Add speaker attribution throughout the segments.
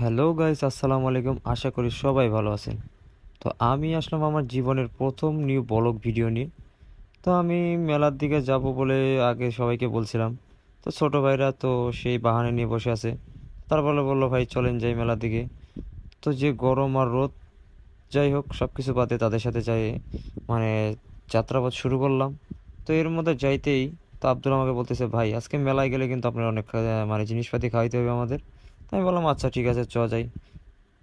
Speaker 1: Hello guys, আসসালামু আলাইকুম। আশা করি সবাই ভালো আছেন। তো আমি আসলাম আমার জীবনের প্রথম নিউ ব্লগ ভিডিও নিয়ে। তো আমি মেলার দিকে যাব বলে আগে সবাইকে বলছিলাম। তো ছোট ভাইরা তো সেই বাহানে নিয়ে বসে আছে। তারপরে বলল, ভাই, চলেন যাই মেলার দিকে। তো যে গরম আর রোদ, যাই হোক সব কিছু বাদে তাদের সাথে যাই মানে যাত্রাপথ শুরু করলাম। তো এর মধ্যে যাইতেই তো আব্দুল আমাকে বলতেছে, ভাই, আজকে মেলায় গেলে কিন্তু আপনার অনেক মানে জিনিসপাতি খাওয়াইতে হবে আমাদের। আমি বললাম আচ্ছা ঠিক আছে চ যাই।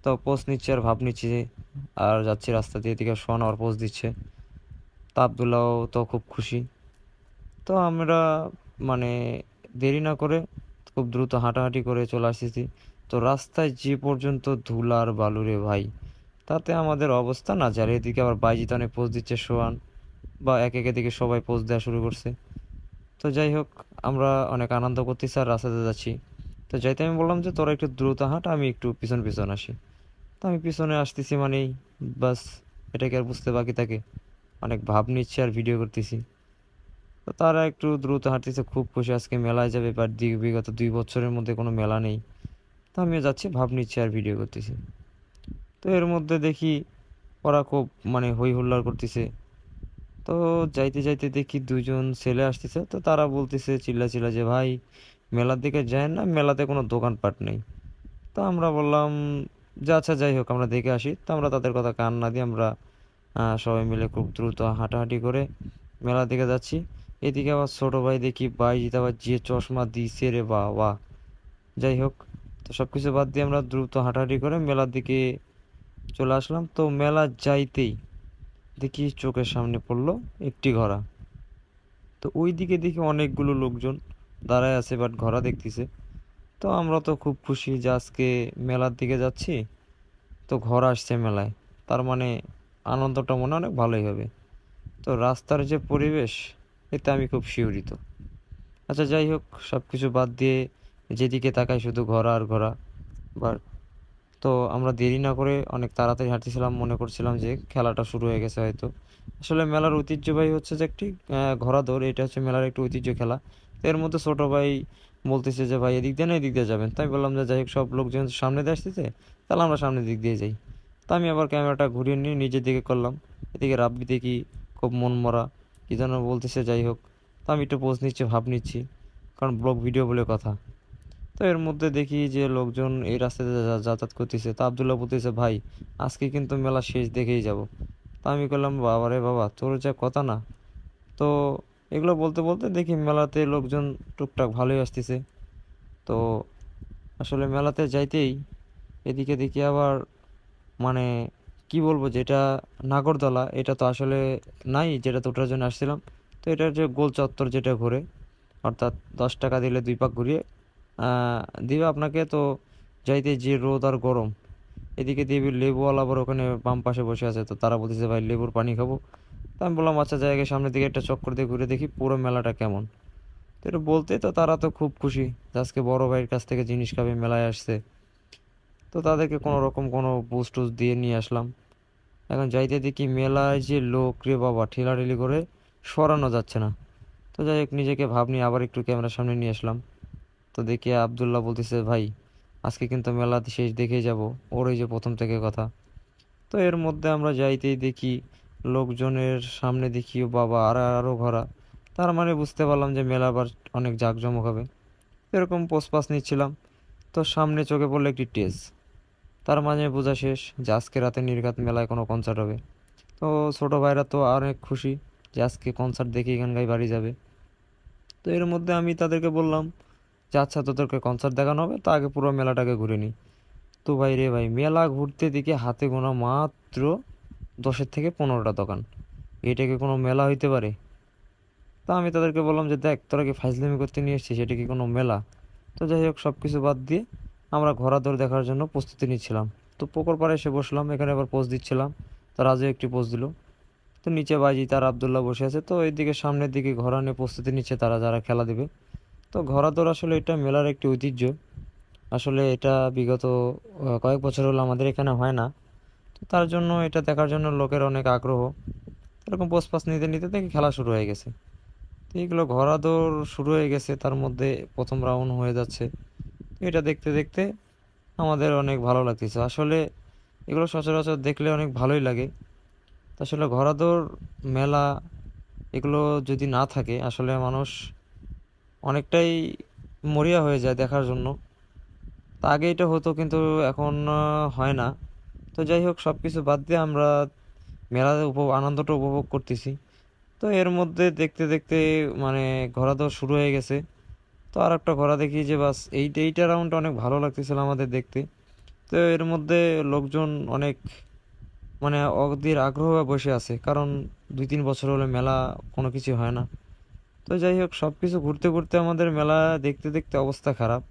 Speaker 1: তো পোজ নিচ্ছি আর ভাব নিচ্ছি আর যাচ্ছি রাস্তা দিয়ে, এদিকে শোন আর পোজ দিচ্ছে। তা আবদুল্লাহ তো খুব খুশি। তো আমরা মানে দেরি না করে খুব দ্রুত হাঁটাহাঁটি করে চলে আসতেছি। তো রাস্তায় যে পর্যন্ত ধুলার বালুরে ভাই, তাতে আমাদের অবস্থা না যার। এদিকে আবার বাইজিত অনেক পোজ দিচ্ছে সোয়ান বা এক এক দিকে সবাই পোজ দেওয়া শুরু করছে। তো যাই হোক, আমরা অনেক আনন্দ করতেছি আর রাস্তাতে যাচ্ছি। তো যাইতে আমি বললাম যে, তোরা একটু দ্রুত হাঁট, আমি একটু পিছন পিছন আসি। তো আমি পিছনে আসতেছি মানেই, বাস এটাকে আর বুঝতে বাকি থাকে। অনেক ভাব নিচ্ছে আর ভিডিও করতেছি। তো তারা একটু দ্রুত হাঁটতেছে, খুব খুশি। আজকে মেলায় যাবে দি- বিগত দুই বছরের মধ্যে কোনো মেলা নেই। তো আমিও যাচ্ছি, ভাব নিচ্ছি আর ভিডিও করতেছি। তো এর মধ্যে দেখি, ওরা খুব মানে হই হুল্লাড় করতেছে। তো যাইতে যাইতে দেখি দুজন ছেলে আসতেছে। তো তারা বলতেছে চিল্লা চিল্লা যে ভাই মেলার দিকে যায় না, মেলাতে কোনো দোকানপাট নেই। তো আমরা বললাম, যে আচ্ছা যাই হোক, আমরা দেখে আসি। তো আমরা তাদের কথা কান না দিয়ে আমরা সবাই মিলে খুব দ্রুত হাঁটাহাঁটি করে মেলার দিকে যাচ্ছি। এদিকে আবার ছোটো ভাই দেখি বাইজিৎ আবার যে চশমা দিছে রে বা বাহ যাই হোক, তো সব কিছু বাদ দিয়ে আমরা দ্রুত হাঁটাহাঁটি করে মেলার দিকে চলে আসলাম। তো মেলা যাইতেই দেখি চোখের সামনে পড়ল একটি ঘোড়া। তো ওই দিকে দেখি অনেকগুলো লোকজন দাঁড়ায় আছে বাট ঘোড়া দেখতেছে। তো আমরা তো খুব খুশি যে আজকে মেলার দিকে যাচ্ছি। তো ঘোড়া আসছে মেলায়। তার মানে আনন্দটা মনে অনেক ভালোই হবে। তো রাস্তার যে পরিবেশ, এতে আমি খুব শিহরিত আচ্ছা যাই হোক সব কিছু বাদ দিয়ে যেদিকে তাকাই শুধু ঘোড়া আর ঘোড়া। বাট তো আমরা দেরি না করে অনেক তাড়াতাড়ি হাঁটতেছিলাম, মনে করছিলাম যে খেলাটা শুরু হয়ে গেছে হয়তো। আসলে মেলার ঐতিহ্যবাহী হচ্ছে যে একটি ঘোড়া দৌড়, এটা হচ্ছে মেলার একটি ঐতিহ্য খেলা। তো এর মধ্যে ছোট ভাই বলতেছে যে, ভাই, এদিক দিয়ে না, এদিক দিয়ে যাবেন। তাই বললাম যে, যাই হোক, সব লোকজন সামনে দিয়ে আসতেছে, তাহলে আমরা সামনের দিক দিয়ে যাই। তা আমি আবার ক্যামেরাটা ঘুরিয়ে নিয়ে নিজের দিকে করলাম। এদিকে রাব্বি দেখি খুব মন মরা, কী যেন বলতেছে, যাই হোক। তা আমি একটু পোজ নিচ্ছি, ভাব নিচ্ছি, কারণ ব্লগ ভিডিও বলে কথা। তো এর মধ্যে দেখি যে, লোকজন এই রাস্তাতে যাতায়াত করতেছে। তা আবদুল্লাহ বলতেছে, ভাই, আজকে কিন্তু মেলা শেষ দেখেই যাব। তা আমি বললাম বাবা রে বাবা, তোর যা কথা না। তো এগুলো বলতে বলতে দেখি মেলাতে লোকজন টুকটাক ভালোই আসতেছে। তো আসলে মেলাতে যাইতেই এদিকে দেখি আবার মানে কি বলব যেটা নাগরদোলা, এটা তো আসলে নাই যেটা ওঠার জন্য আসছিলাম। তো এটা যে গোল চত্বর যেটা ঘুরে, অর্থাৎ দশ টাকা দিলে দুই পাক ঘুরিয়ে দিবে আপনাকে তো যাইতে যে রোদ আর গরম। এদিকে দিবি লেবুওয়ালা আবার ওখানে বাম পাশে বসে আছে, তো তারা বলতেছে, ভাই, লেবুর পানি খাব। তো আমি বললাম আচ্ছা জায়গায় সামনের দিকে একটা চক্কর দিয়ে ঘুরে দেখি, পুরো মেলাটা কেমন? তো এটা বলতে তো তারা তো খুব খুশি আজকে বড় ভাইয়ের কাছ থেকে জিনিস খাবে, মেলায় আসছে। তো তাদেরকে কোনো রকম কোনো বুস্ট টুস দিয়ে নিয়ে আসলাম। এখন যাইতে দেখি মেলায় যে লোক, রে বাবা, ঠেলাঠেলি করে সরানো যাচ্ছে না। তো যাই হোক, নিজেকে ভাব নিয়ে আবার একটু ক্যামেরার সামনে নিয়ে আসলাম। তো দেখি আবদুল্লাহ বলতেছে, ভাই, আজকে কিন্তু মেলা শেষ দেখেই যাব। ওর এই যে প্রথম থেকে কথা। তো এর মধ্যে আমরা যাইতেই দেখি লোকজনের সামনে দেখি বাবা, আর আরও ঘোরা তার মানে বুঝতে পারলাম যে মেলা আবার অনেক জাঁকজমক হবে। এরকম পোস্টপাস নিচ্ছিলাম। তো সামনে চোখে পড়ল একটি টেজ তার মাঝে বোঝা শেষ যে আজকে রাতে নির্ঘাত মেলায় কোনো কনসার্ট হবে। তো ছোটো ভাইরা তো আর অনেক খুশি যে আজকে কনসার্ট দেখে গান গাই বাড়ি যাবে। তো এর মধ্যে আমি তাদেরকে বললাম যে আচ্ছা তোদেরকে কনসার্ট দেখানো হবে, তা আগে পুরো মেলাটাকে ঘুরে নিই। তো ভাই রে ভাই, মেলা ঘুরতে দিকে হাতে গোনা মাত্র দশের থেকে পনেরোটা দোকান। এটা কি কোনো মেলা হইতে পারে? তা আমি তাদেরকে বললাম যে, দেখ, তোরা কি ফাইজলামি করতে নিয়ে এসছিস? এটা কি কোনো মেলা? তো যাই হোক সব কিছু বাদ দিয়ে আমরা ঘোড়া দৌড় দেখার জন্য প্রস্তুতি নিচ্ছিলাম। তো পুকুর পাড়ে এসে বসলাম, এখানে আবার পোজ দিচ্ছিলাম। তো রাজু একটি পোজ দিল। তো নিচে বাজি তার আবদুল্লাহ বসে আছে। তো এইদিকে সামনের দিকে ঘোড়া নিয়ে প্রস্তুতি নিচ্ছে তারা, যারা খেলা দেবে। তো ঘোড়া দৌড় আসলে এটা মেলার একটি ঐতিহ্য। আসলে এটা বিগত কয়েক বছর হলো আমাদের এখানে হয় না। তো তার জন্য এটা দেখার জন্য লোকের অনেক আগ্রহ। এরকম পোস্ট পাস নিতে নিতে দেখি খেলা শুরু হয়ে গেছে। তো এইগুলো ঘোড়া দৌড় শুরু হয়ে গেছে, তার মধ্যে প্রথম রাউন্ড হয়ে যাচ্ছে। এটা দেখতে দেখতে আমাদের অনেক ভালো লাগতেছে। আসলে এগুলো সচরাচর দেখলে অনেক ভালোই লাগে। আসলে ঘোড়াদৌড় মেলা এগুলো যদি না থাকে, আসলে মানুষ অনেকটাই মরিয়া হয়ে যায় দেখার জন্য। তা আগে এটা হতো কিন্তু এখন হয় না। তো যাই হোক সব কিছু বাদ দিয়ে আমরা মেলাতে উপ আনন্দটা উপভোগ করতেছি। তো এর মধ্যে দেখতে দেখতে মানে ঘোড়া দৌড় শুরু হয়ে গেছে। তো আর একটা ঘোরা দেখি যে বাস, এই এইটা রাউন্ডটা অনেক ভালো লাগতেছিল আমাদের দেখতে। তো এর মধ্যে লোকজন অনেক মানে অধীর আগ্রহ বসে আছে, কারণ দুই তিন বছর হলে মেলা কোনো কিছু হয় না। তো যাই হোক সব কিছু ঘুরতে ঘুরতে আমাদের মেলা দেখতে দেখতে অবস্থা খারাপ।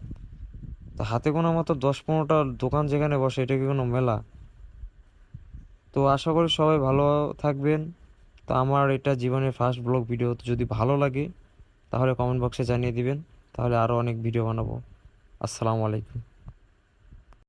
Speaker 1: তো হাতে গোনা মাত্র দশ পনেরোটা দোকান যেখানে বসে, এটা কি কোনো মেলা? তো আশা করি সবাই ভালো থাকবেন। তো আমার এটা জীবনের ফার্স্ট ব্লগ ভিডিও যদি ভালো লাগে, তাহলে কমেন্ট বক্সে জানিয়ে দিবেন, তাহলে আরও অনেক ভিডিও বানাবো। আসসালামু আলাইকুম।